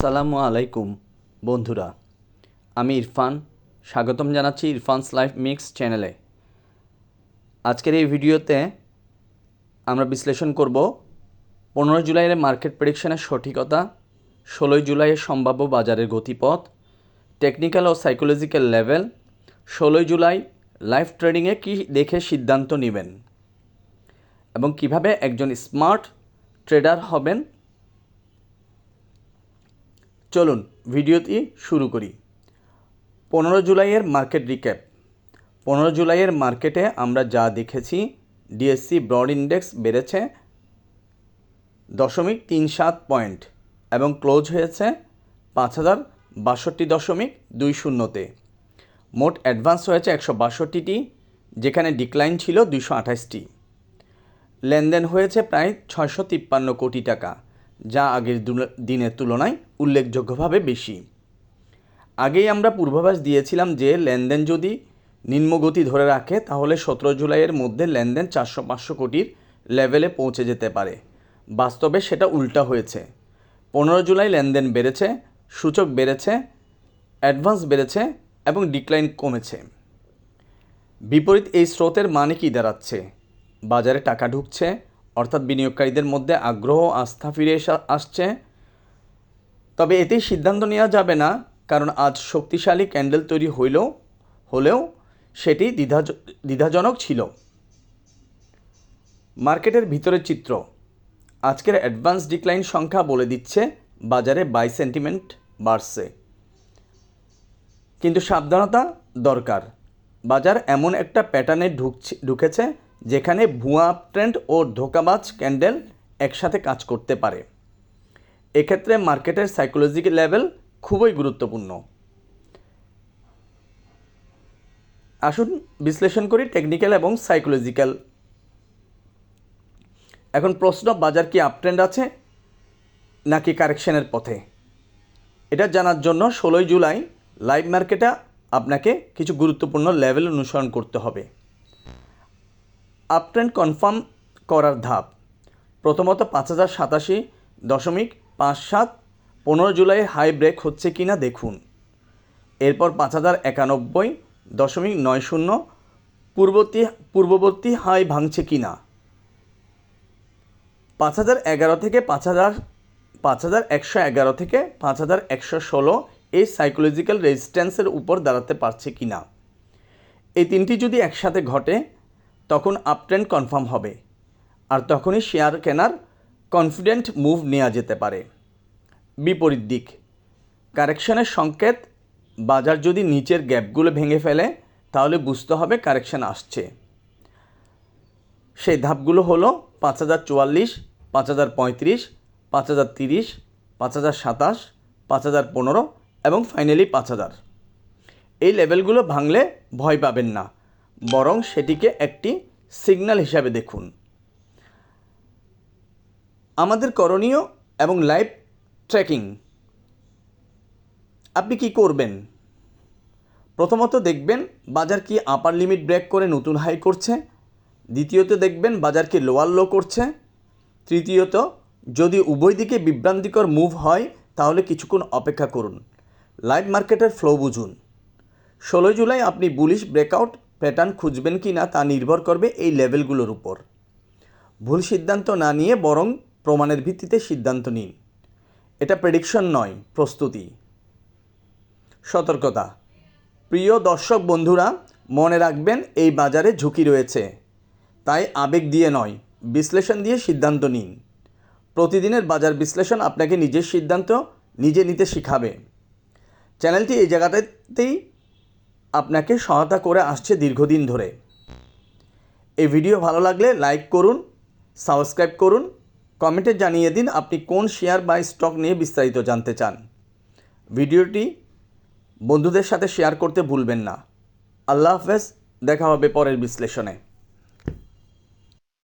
আসসালামু আলাইকুম, বন্ধুরা। আমি ইরফান। স্বাগতম জানাচ্ছি ইরফানস লাইফ মিক্স চ্যানেলে। আজকের এই ভিডিওতে আমরা বিশ্লেষণ করব পনেরো জুলাইয়ের মার্কেট প্রেডিকশনের সঠিকতা, ষোলোই জুলাইয়ের সম্ভাব্য বাজারের গতিপথ, টেকনিক্যাল ও সাইকোলজিক্যাল লেভেল, ষোলোই জুলাই লাইভ ট্রেডিংয়ে কী দেখে সিদ্ধান্ত নেবেন এবং কীভাবে একজন স্মার্ট ট্রেডার হবেন চলুন ভিডিওটি শুরু করি। পনেরো জুলাইয়ের মার্কেট রিক্যাপ। পনেরো জুলাইয়ের মার্কেটে আমরা যা দেখেছি ডিএসসি ব্রড ইন্ডেক্স বেড়েছে দশমিক তিন সাত পয়েন্ট এবং ক্লোজ হয়েছে পাঁচ হাজার বাষট্টি দশমিক দুই শূন্যতে। মোট অ্যাডভান্স হয়েছে একশো বাষট্টিটি, যেখানে ডিক্লাইন ছিল দুশো আঠাশটি। লেনদেন হয়েছে প্রায় ছয়শো তিপ্পান্ন কোটি টাকা। যা আগের দিনের তুলনায় উল্লেখযোগ্যভাবে বেশি। আগেই আমরা পূর্বাভাস দিয়েছিলাম যে লেনদেন যদি নিম্নগতি ধরে রাখে, তাহলে সতেরো জুলাইয়ের মধ্যে লেনদেন চারশো পাঁচশো কোটির লেভেলে পৌঁছে যেতে পারে। বাস্তবে সেটা উল্টা হয়েছে। পনেরো জুলাই লেনদেন বেড়েছে, সূচক বেড়েছে, অ্যাডভান্স বেড়েছে এবং ডিক্লাইন কমেছে। বিপরীত এই স্রোতের মানে কী দাঁড়াচ্ছে? বাজারে টাকা ঢুকছে অর্থাৎ বিনিয়োগকারীদের মধ্যে আগ্রহ, আস্থা ফিরে আসছে। তবে এতেই সিদ্ধান্ত নেওয়া যাবে না, কারণ আজ শক্তিশালী ক্যান্ডেল তৈরি হইলেও, হলেও সেটি দ্বিধা, দ্বিধাজনক ছিল। মার্কেটের ভিতরের চিত্র। আজকের অ্যাডভান্স ডিক্লাইন সংখ্যা বলে দিচ্ছে, বাজারে বাই সেন্টিমেন্ট বাড়ছে। কিন্তু সাবধানতা দরকার। বাজার এমন একটা প্যাটার্নে ঢুকছে, ঢুকেছে যেখানে ভুয়া ট্রেন্ড ও ধোকাবাজ ক্যান্ডেল একসাথে কাজ করতে পারে। এক্ষেত্রে মার্কেটের সাইকোলজিক্যাল লেভেল খুবই গুরুত্বপূর্ণ। আসুন বিশ্লেষণ করি টেকনিক্যাল এবং সাইকোলজিক্যাল এখন প্রশ্ন, বাজার কি আপট্রেন্ড আছে নাকি কারেকশনের পথে? এটা জানার জন্য ষোলোই জুলাই লাইভ মার্কেটে আপনাকে কিছু গুরুত্বপূর্ণ লেভেল অনুসরণ করতে হবে। আপট্রেন্ড কনফার্ম করার ধাপ। প্রথমত পাঁচ হাজার সাতাশি দশমিক পাঁচ সাত পনেরো জুলাই হাই ব্রেক হচ্ছে কি না দেখুন। এরপর পাঁচ হাজার একানব্বই দশমিক নয় শূন্য পূর্ববর্তী পূর্ববর্তী হাই ভাঙছে কি না পাঁচ হাজার এগারো থেকে পাঁচ হাজার পাঁচ হাজার একশো এগারো থেকে পাঁচ হাজার একশো ষোলো এই সাইকোলজিক্যাল রেজিস্ট্যান্সের উপর দাঁড়াতে পারছে কি না এই তিনটি যদি একসাথে ঘটে তখন আপট্রেন্ড কনফার্ম হবে। আর তখনই শেয়ার কেনার কনফিডেন্ট মুভ নেওয়া যেতে পারে। বিপরীত দিক কারেকশনের সংকেত বাজার যদি নিচের গ্যাপগুলো ভেঙে ফেলে, তাহলে বুঝতে হবে কারেকশন আসছে। সেই ধাপগুলো হলো পাঁচ হাজার চুয়াল্লিশ, পাঁচ হাজার পঁয়ত্রিশ, পাঁচ হাজার তিরিশ, পাঁচ হাজার সাতাশ, পাঁচ হাজার পনেরো এবং ফাইনালি পাঁচ হাজার। এই লেভেলগুলো ভাঙলে ভয় পাবেন না। বরং সেটিকে একটি সিগন্যাল হিসাবে দেখুন। আমাদের করণীয় এবং লাইভ ট্র্যাকিং। আপনি কি করবেন? প্রথমত দেখবেন বাজার কি আপার লিমিট ব্রেক করে নতুন হাই করছে। দ্বিতীয়ত দেখবেন বাজার কি লোয়ার লো করছে। তৃতীয়ত, যদি উভয় দিকে বিভ্রান্তিকর মুভ হয়, তাহলে কিছুক্ষণ অপেক্ষা করুন। লাইভ মার্কেটের ফ্লো বুঝুন। ষোলোই জুলাই আপনি বুলিশ ব্রেকআউট প্যাটার্ন খুঁজবেন কি না তা নির্ভর করবে এই লেভেলগুলোর উপর। ভুল সিদ্ধান্ত না নিয়ে বরং প্রমাণের ভিত্তিতে সিদ্ধান্ত নিন। এটা প্রেডিকশন নয়, প্রস্তুতি। সতর্কতা। প্রিয় দর্শক বন্ধুরা, মনে রাখবেন এই বাজারে ঝুঁকি রয়েছে। তাই আবেগ দিয়ে নয়, বিশ্লেষণ দিয়ে সিদ্ধান্ত নিন। প্রতিদিনের বাজার বিশ্লেষণ আপনাকে নিজের সিদ্ধান্ত নিজে নিতে শিখাবে। চ্যানেলটি এই জায়গাটাতেই আপনাকে সহায়তা করে আসছে দীর্ঘদিন ধরে। এই ভিডিও ভালো লাগলে লাইক করুন, সাবস্ক্রাইব করুন, কমেন্টে জানিয়ে দিন আপনি কোন শেয়ার বা স্টক নিয়ে বিস্তারিত জানতে চান। ভিডিওটি বন্ধুদের সাথে শেয়ার করতে ভুলবেন না। আল্লাহ হাফেজ, দেখা হবে পরের বিশ্লেষণে।